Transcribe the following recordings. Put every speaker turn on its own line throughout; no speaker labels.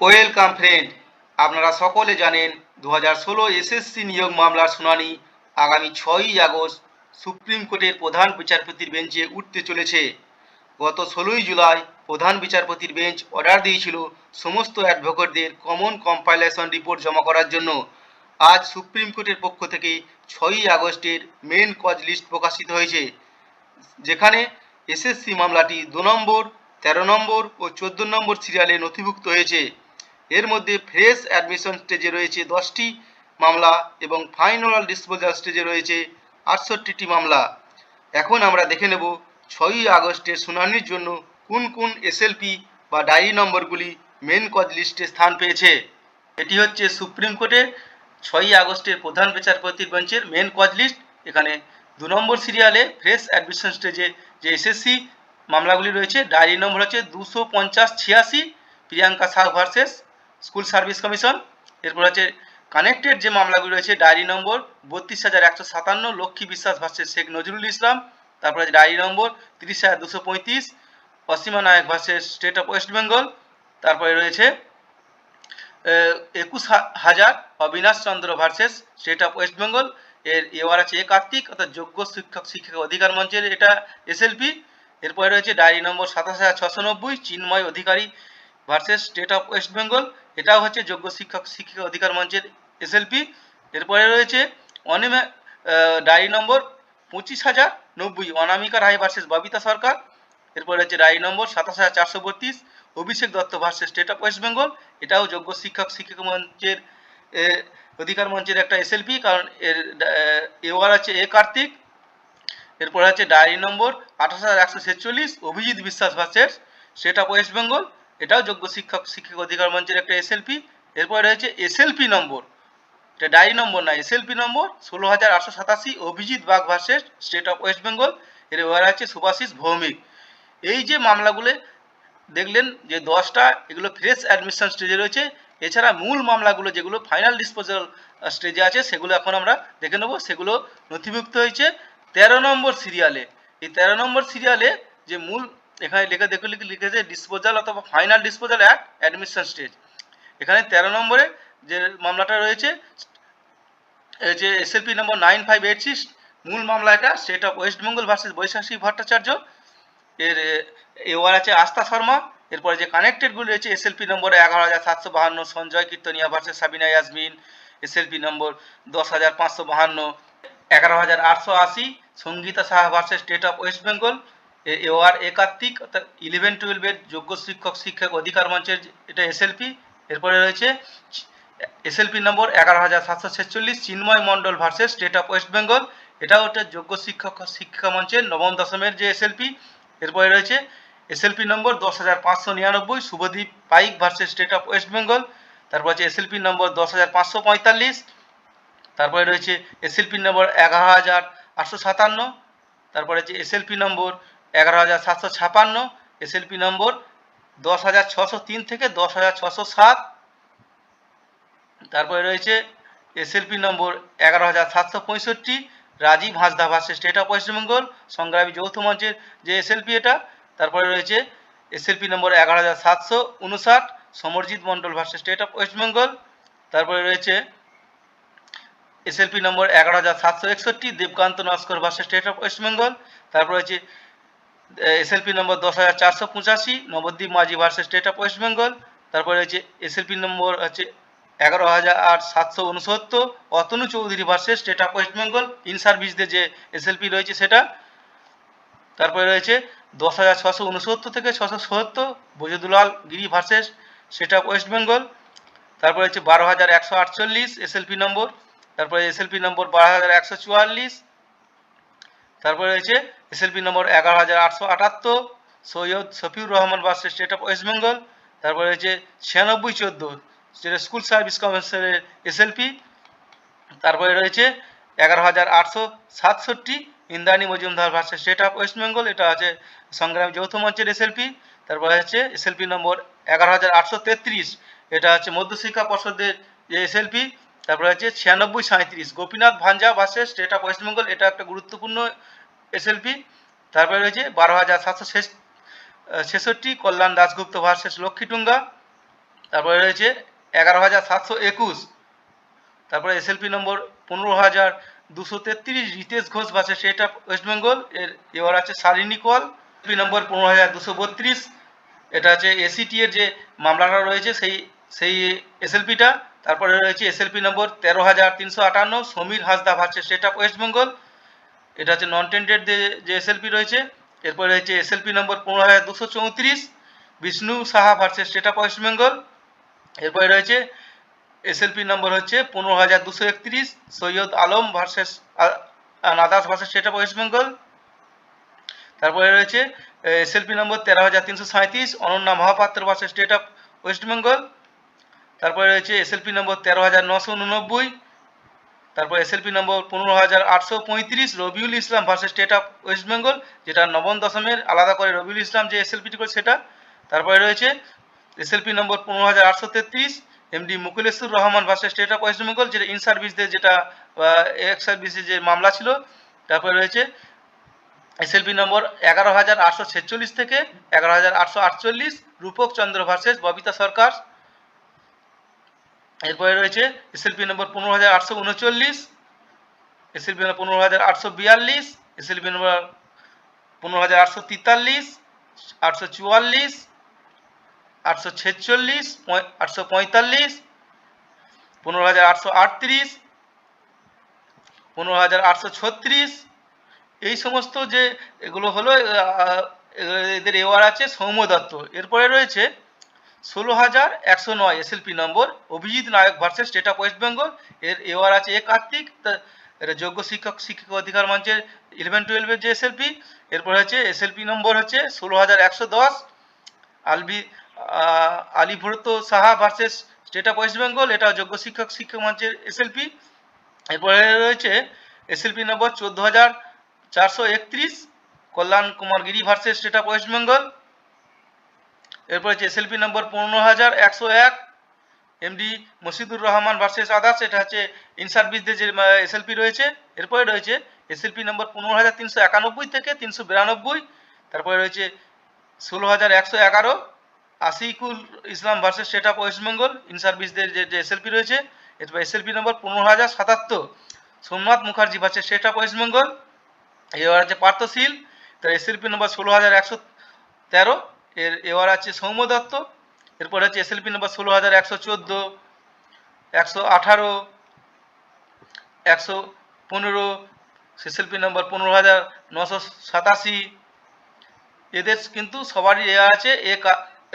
Welcome friend. আপনারা সকলে জানেন দু হাজার ষোলো এসএসসি নিয়োগ মামলার শুনানি আগামী ছয়ই আগস্ট সুপ্রিম কোর্টের প্রধান বিচারপতির বেঞ্চে উঠতে চলেছে। গত ষোলোই জুলাই প্রধান বিচারপতির বেঞ্চ অর্ডার দিয়েছিল সমস্ত অ্যাডভোকেটদের কমন কম্পাইলেশন রিপোর্ট জমা করার জন্য। আজ সুপ্রিম কোর্টের পক্ষ থেকে ছয়ই আগস্টের মেন কজ লিস্ট প্রকাশিত হয়েছে, যেখানে এসএসসি মামলাটি দু নম্বর, তেরো নম্বর ও চোদ্দ নম্বর সিরিয়ালে নথিভুক্ত হয়েছে। এর মধ্যে ফ্রেশ অ্যাডমিশন স্টেজে রয়েছে দশটি মামলা এবং ফাইনাল ডিসপোজাল স্টেজে রয়েছে আটষট্টিটি মামলা। এখন আমরা দেখে নেব ছয়ই আগস্টের শুনানির জন্য কোন কোন এসএলপি বা ডায়েরি নম্বরগুলি মেন কজ লিস্টে স্থান পেয়েছে। এটি হচ্ছে সুপ্রিম কোর্টের ছয়ই আগস্টের প্রধান বিচারপতির বেঞ্চের মেন কজ লিস্ট এখানে দু নম্বর সিরিয়ালে ফ্রেশ অ্যাডমিশন স্টেজে যে এসএসসি মামলাগুলি রয়েছে, ডায়েরি নম্বর হচ্ছে দুশো পঞ্চাশ ছিয়াশি, Priyanka Sau versus school service commission, এরপর হচ্ছে কানেক্টেড যে মামলাগুলি রয়েছে, ডায়েরি নম্বর বত্রিশ হাজার একশো সাতান্ন, লক্ষ্মী বিশ্বাস ভার্সেস শেখ নজরুল ইসলাম, তারপরে আছে ডায়েরি নম্বর তিরিশ হাজার দুশো পঁয়ত্রিশ Asima Nayak versus state of West Bengal, তারপরে রয়েছে একুশ হাজার Abinash Chandra versus state of West Bengal, এর এবার আছে এ কার্তিক অর্থাৎ যোগ্য শিক্ষক শিক্ষিকা অধিকার মঞ্চের এটা এসএলপি এরপরে রয়েছে ডায়েরি নম্বর সাতাশ হাজার ছশো নব্বই, Chinmoy Adhikari versus state of West Bengal এটাও হচ্ছে যোগ্য শিক্ষক শিক্ষিকা অধিকার মঞ্চের এসএলপি এরপরে রয়েছে অনিমে ডায়েরি নম্বর পঁচিশ হাজার নব্বই, অনামিকা রায় ভার্সেস ববিতা সরকার। এরপরে হচ্ছে ডায়েরি নম্বর সাতাশ হাজার চারশো বত্রিশ, Abhishek Dutta versus state of West Bengal এটাও যোগ্য শিক্ষক শিক্ষক মঞ্চের অধিকার মঞ্চের একটা এসএলপি কারণ এর এওয়ার আছে এ কার্তিক। এরপরে আছে ডায়েরি নম্বর আঠাশ হাজার একশো ছেচল্লিশ, Abhijit Biswas versus state of West Bengal এটাও যোগ্য শিক্ষক শিক্ষক অধিকার মঞ্চের একটা এসএলপি এরপরে রয়েছে এসএলপি নম্বর। এটা ডায়েরি নম্বর না এসএলপি নম্বর ষোলো হাজার আটশো সাতাশি Abhijit Bagh versus, state of West Bengal. এর এবার আছে সুভাষিস ভৌমিক। এই যে মামলাগুলো দেখলেন যে দশটা, এগুলো ফ্রেশ অ্যাডমিশন স্টেজে রয়েছে। এছাড়া মূল মামলাগুলো যেগুলো ফাইনাল ডিসপোজাল স্টেজে আছে, সেগুলো এখন আমরা দেখে নেব। সেগুলো নথিভুক্ত হয়েছে তেরো নম্বর সিরিয়ালে এই তেরো নম্বর সিরিয়ালে যে মূল এখানে লেখা দেখে লিখে লিখেছে ডিসপোজাল অথবা final disposal at admission stage এখানে তেরো নম্বরে যে মামলাটা রয়েছে যে SLP number nine five eight six মূল মামলা এটা state of West Bengal versus Baishakhi Bhattacharya এর এওয়ার আছে আস্থা শর্মা। এরপরে যে কানেক্টেডগুলো রয়েছে এসএলপি নম্বর এগারো হাজার সাতশো বাহান্ন, Sanjay Kirtania versus Sabina Yasmin. SLP number দশ হাজার পাঁচশো বাহান্ন, এগারো হাজার আটশো আশি, Sangita Saha versus state of West Bengal এওয়ার এ কার্তিক অর্থাৎ ইলেভেন টুয়েলভের যোগ্য শিক্ষক শিক্ষক অধিকার মঞ্চের এটা এসএলপি এরপরে রয়েছে এসএলপি নম্বর এগারো হাজার সাতশো ছেচল্লিশ, Chinmoy Mondal versus state of West Bengal এটাও একটা যোগ্য শিক্ষক শিক্ষা মঞ্চের নবম, দশমের যে এসএলপি এরপরে রয়েছে এসএলপি নম্বর দশ হাজার পাঁচশো নিরানব্বই, Subhadip Paik versus state of West Bengal তারপর আছে এসএলপি নম্বর দশ হাজার পাঁচশো পঁয়তাল্লিশ, তারপরে রয়েছে এসএলপি নম্বর এগারো হাজার আটশো সাতান্ন, তারপরে আছে এসএলপি নম্বর এগারো হাজার সাতশো ছাপান্ন এসএলপি নম্বর দশ হাজার ছশো তিন থেকে দশ হাজার ছশো সাত। তারপরে রয়েছে এসএলপি নম্বর এগারো হাজার সাতশো পঁয়ষট্টি, Rajib Hansda versus state of West Bengal সংগ্রামী যৌথ মঞ্চের যে এসএলপি এটা। তারপরে রয়েছে এসএলপি নম্বর এগারো হাজার সাতশো উনষাট, Samarjit Mondal versus state of West Bengal তারপরে রয়েছে এসএলপি নম্বর এগারো হাজার সাতশো একষট্টি, Debkanta Naskar versus state of West Bengal তারপর রয়েছে এসএলপি নম্বর দশ হাজার চারশো পঁচাশি, Nabadwip Majhi versus state of West Bengal তারপরে রয়েছে এসএলপি নম্বর হচ্ছে এগারো হাজার আট সাতশো উনসত্তর, Atanu Chowdhury versus state of West Bengal in সার্ভিসদের যে এসএলপি রয়েছে সেটা। তারপরে রয়েছে দশ হাজার ছশো উনসত্তর থেকে ছশো সত্তর, Bajudulal Giri versus state of West Bengal তারপরে হচ্ছে বারো হাজার একশো আটচল্লিশ এসএলপি নম্বর তারপরে এসএলপি নম্বর বারো হাজার একশো চুয়াল্লিশ তারপরে রয়েছে এসএলপি নম্বর এগারো হাজার আটশো আটাত্তর, Syed Shafiur Rahman versus state of West Bengal তারপরে রয়েছে ছিয়ানব্বই চোদ্দ, যেটা স্কুল সার্ভিস কমিশনের এসএলপি তারপরে রয়েছে এগারো হাজার আটশো সাতষট্টি, Indrani Majumdar versus state of West Bengal এটা আছে সংগ্রামী যৌথ মঞ্চের এসএলপি তারপরে হচ্ছে এসএলপি নম্বর এগারো হাজার আটশো তেত্রিশ, এটা হচ্ছে মধ্যশিক্ষা পর্ষদের যে এসএলপি তারপরে হচ্ছে ছিয়ানব্বই সাঁত্রিশ Gopinath Bhanja versus state of West Bengal এটা একটা গুরুত্বপূর্ণ এসএলপি তারপরে রয়েছে বারো হাজার সাতশো ছেষট্টি, কল্যাণ দাশগুপ্ত ভার্সেস লক্ষ্মীটুঙ্গা। তারপরে রয়েছে এগারো হাজার সাতশো একুশ। তারপরে এসএলপি নম্বর পনেরো হাজার দুশো তেত্রিশ, রিতেশ ঘোষ বাসে স্টেট অফ ওয়েস্ট বেঙ্গল এর এবার আছে শালিনী কল। এসএলপি নম্বর পনেরো হাজার দুশো বত্রিশ। এটা হচ্ছে এসিটি এর যে মামলাটা রয়েছে, সেই সেই এসএলপিটা তারপরে রয়েছে এসএলপি নম্বর তেরো হাজার তিনশো আটান্ন, Samir Hansda versus state of West Bengal এটা হচ্ছে নন টেন্ডেড যে এসএলপি রয়েছে। এরপরে রয়েছে এসএলপি নম্বর পনেরো হাজার দুশো চৌত্রিশ, Bishnu Saha versus state West Bengal এরপরে রয়েছে এসএলপি নম্বর হচ্ছে পনেরো হাজার দুশো একত্রিশ, Syed Alam versus নাদাস versus state of West Bengal তারপরে রয়েছে এসএলপি নম্বর তেরো হাজার তিনশো সাঁত্রিশ Ananya Mahapatra versus state of West Bengal তারপরে রয়েছে এসএলপি নম্বর তেরো হাজার নশো উননব্বই, তারপর এসএলপি নম্বর পনেরো হাজার আটশো পঁয়ত্রিশ, Rabiul Islam versus state of West Bengal যেটা নবম দশমের, আলাদা করে রবিউল ইসলাম যে এসএলপিটি করে সেটা। তারপরে রয়েছে এসএলপি নম্বর পনেরো হাজার আটশো তেত্রিশ MD Mukuleshwar Rahman versus state of West Bengal যেটা ইন সার্ভিসদের যেটা এক্স সার্ভিসের যে মামলা ছিল। তারপরে রয়েছে এসএলপি নম্বর এগারো হাজার আটশো ছেচল্লিশ থেকে এগারো হাজার আটশো আটচল্লিশ, রূপক চন্দ্র ভার্সেস ববিতা সরকার। এরপরে রয়েছে এসএলপি নম্বর পনেরো হাজার আটশো উনচল্লিশ এসএলপি নম্বর পনেরো হাজার আটশো বিয়াল্লিশ এসএলপি নম্বর পনেরো হাজার আটশো তেতাল্লিশ, আটশো চুয়াল্লিশ, আটশো ছেচল্লিশ আটশো পঁয়তাল্লিশ, পনেরো হাজার আটশো আটত্রিশ, পনেরো হাজার আটশো ছত্রিশ। এই সমস্ত যে এগুলো হলো এদের এওয়ার আছে সৌম্য দত্ত। এরপরে রয়েছে ষোলো হাজার একশো নয় SLP number, Abhijit Nayak versus state of West Bengal এর এওয়ার আছে এ কার্তিক যোগ্য শিক্ষক শিক্ষক অধিকার মঞ্চের ইলেভেন টুয়েলভের যে এসএলপি এরপর হচ্ছে এসএলপি নম্বর হচ্ছে ষোলো হাজার একশো দশ, আলবি আলিভ্রত Saha versus state of West Bengal এটা যোগ্য শিক্ষক শিক্ষক মঞ্চের এসএলপি এরপরে রয়েছে এসএলপি নম্বর চোদ্দ হাজার চারশো একত্রিশ, Kalyan Kumar Giri versus state of West Bengal এরপর হচ্ছে এসএলপি নম্বর পনেরো হাজার, একশো এক MD Masidur Rahman versus others এটা হচ্ছে ইন সার্ভিসদের যে এসএলপি রয়েছে। এরপরে রয়েছে এসএলপি নম্বর পনেরো হাজার তিনশো একানব্বই থেকে তিনশো বিরানব্বই, তারপরে রয়েছে ষোলো হাজার একশো এগারো Asikul Islam versus state of West Bengal in সার্ভিসদের যে যে এসএলপি রয়েছে। এরপর এসএলপি নম্বর পনেরো হাজার সাতাত্তর, Somnath Mukherjee versus state of West Bengal এবার আছে পার্থশীল, তার এসএলপি নম্বর ষোলো হাজার একশো তেরো এর, এবার আছে সৌম্য দত্ত, এরপর হচ্ছে এসএলপি নম্বর ষোলো হাজার একশো চোদ্দ, একশো আঠারো, একশো পনেরো এসএলপি নম্বর পনেরো হাজার নশো সাতাশি। এদের কিন্তু সবারই এ আছে, এ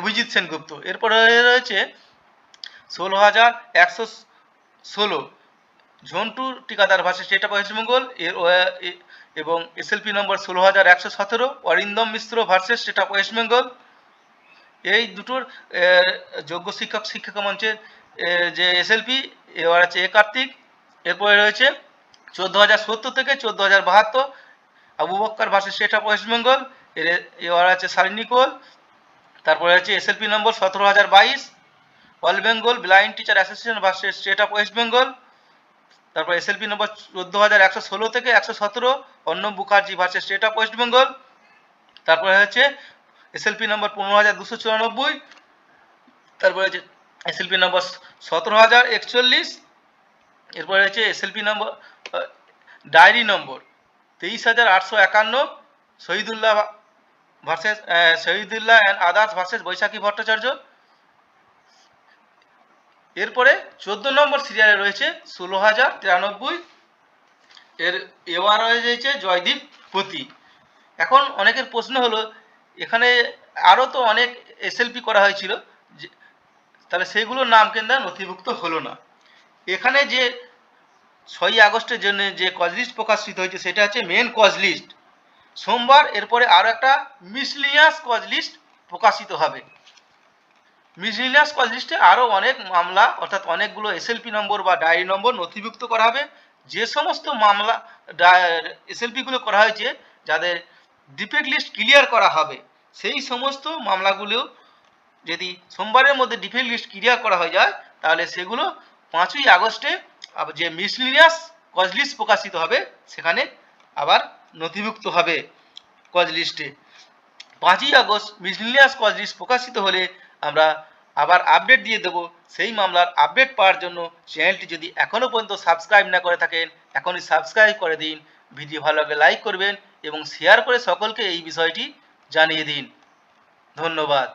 অভিজিৎ সেনগুপ্ত। এরপরে রয়েছে ষোলো হাজার একশো ষোলো। ঝন্টু টিকাদার ভাষা স্টেট অফ ওয়েস্ট বেঙ্গল এর এবং এসএলপি নম্বর ষোলো হাজার একশো সতেরো। Arindam Mishra versus state of West Bengal. এই দুটোর যোগ্য শিক্ষক, শিক্ষিকা মঞ্চের যে এসএলপি এবার আছে এ কার্তিক, এরপরে রয়েছে চোদ্দ হাজার সত্তর থেকে চোদ্দ হাজার বাহাত্তর। Abu Bakkar versus state of West Bengal, এর এবার আছে সারিনিকোল তারপরে আছে এসএলপি নম্বর সতেরো হাজার বাইশ। All Bengal blind teacher association versus state of West Bengal. তারপর এসএলপি নম্বর চোদ্দ হাজার একশো ষোলো থেকে একশো সতেরো। অন্নম Mukherjee versus state of West Bengal. তারপরে হচ্ছে এসএলপি নম্বর পনেরো হাজার দুশো চুরানব্বই, তারপরে হচ্ছে এসএলপি নম্বর সতেরো হাজার একচল্লিশ, এরপরে হচ্ছে এসএলপি নম্বর ডায়েরি নম্বর তেইশ হাজার আটশো একান্ন, Shahidullah versus Shahidullah and others versus Baishakhi Bhattacharya. এরপরে চোদ্দ নম্বর সিরিয়ালে রয়েছে ষোলো হাজার তিরানব্বই, এর, এবার রয়েছে জয়দীপ পতি এখন অনেকের প্রশ্ন হলো এখানে আরও তো অনেক এসএলপি করা হয়েছিল তাহলে সেগুলোর নাম কিন্তু নথিভুক্ত হলো না। এখানে যে ছয়ই আগস্টের জন্য যে কজ লিস্ট প্রকাশিত হয়েছে, সেটা হচ্ছে মেন কজ লিস্ট সোমবার এরপরে আরও একটা মিসলিনিয়াস কজ লিস্ট প্রকাশিত হবে। মিসলিনিয়াস কজ লিস্টে আরও অনেক মামলা, অর্থাৎ অনেকগুলো এসএলপি নম্বর বা ডায়েরি নম্বর নথিভুক্ত করা হবে। যে সমস্ত মামলা এসএলপিগুলো করা হয়েছে, যাদের ডিফেক্ট লিস্ট ক্লিয়ার করা হবে। সেই সমস্ত মামলাগুলো যদি সোমবারের মধ্যে ডিফেক্ট লিস্ট ক্লিয়ার করা হয়ে যায়, তাহলে সেগুলো পাঁচই আগস্টে যে মিসলিনিয়াস কজ লিস্ট প্রকাশিত হবে, সেখানে আবার নথিভুক্ত হবে কজ লিস্টে। পাঁচই আগস্ট মিসলিনিয়াস কজ লিস্ট প্রকাশিত হলে আমরা আবার আপডেট দিয়ে দেবো। সেই মামলার আপডেট পাওয়ার জন্য চ্যানেলটি যদি এখনও পর্যন্ত সাবস্ক্রাইব না করে থাকেন, এখনই সাবস্ক্রাইব করে দিন। ভিডিও ভালো লাগলে লাইক করবেন এবং শেয়ার করে সকলকে এই বিষয়টি জানিয়ে দিন। ধন্যবাদ।